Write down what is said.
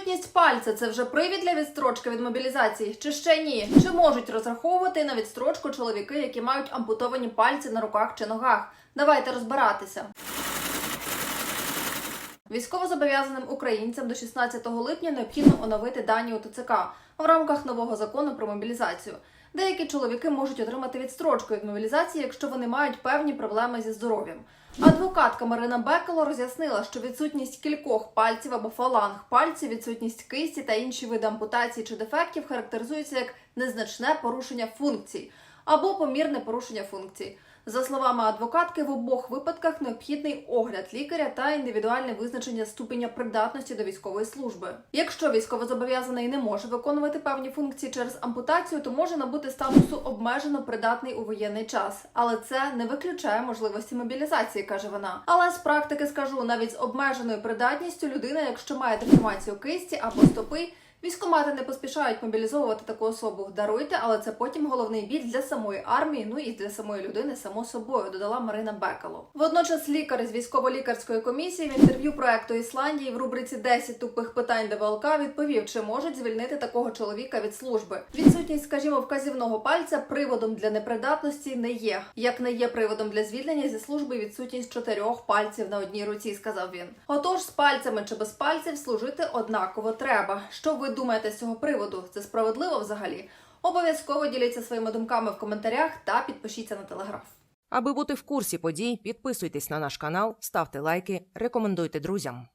Відсутність пальця це вже привід для відстрочки від мобілізації, чи ще ні? Чи можуть розраховувати на відстрочку чоловіки, які мають ампутовані пальці на руках чи ногах? Давайте розбиратися. Військовозобов'язаним українцям до 16 липня необхідно оновити дані у ТЦК в рамках нового закону про мобілізацію. Деякі чоловіки можуть отримати відстрочку від мобілізації, якщо вони мають певні проблеми зі здоров'ям. Адвокатка Марина Бекало роз'яснила, що відсутність кількох пальців або фаланг пальців, відсутність кисті та інші види ампутації чи дефектів характеризуються як незначне порушення функцій або помірне порушення функцій. За словами адвокатки, в обох випадках необхідний огляд лікаря та індивідуальне визначення ступеня придатності до військової служби. Якщо військовозобов'язаний не може виконувати певні функції через ампутацію, то може набути статусу обмежено придатний у воєнний час. Але це не виключає можливості мобілізації, каже вона. Але з практики скажу, навіть з обмеженою придатністю людина, якщо має деформацію кисті або стопи. Військомати не поспішають мобілізовувати таку особу. Даруйте, але це потім головний біль для самої армії, ну і для самої людини, само собою, додала Марина Бекало. Водночас лікар з військово-лікарської комісії в інтерв'ю проекту Ісландії в рубриці «10 тупих питань ДВЛК відповів, чи можуть звільнити такого чоловіка від служби. Відсутність, скажімо, вказівного пальця приводом для непридатності не є. Як не є приводом для звільнення зі служби відсутність чотирьох пальців на одній руці, сказав він. Отож, з пальцями чи без пальців служити однаково треба. Що думаєте з цього приводу? Це справедливо взагалі? Обов'язково діліться своїми думками в коментарях та підпишіться на телеграф. Аби бути в курсі подій, підписуйтесь на наш канал, ставте лайки, рекомендуйте друзям.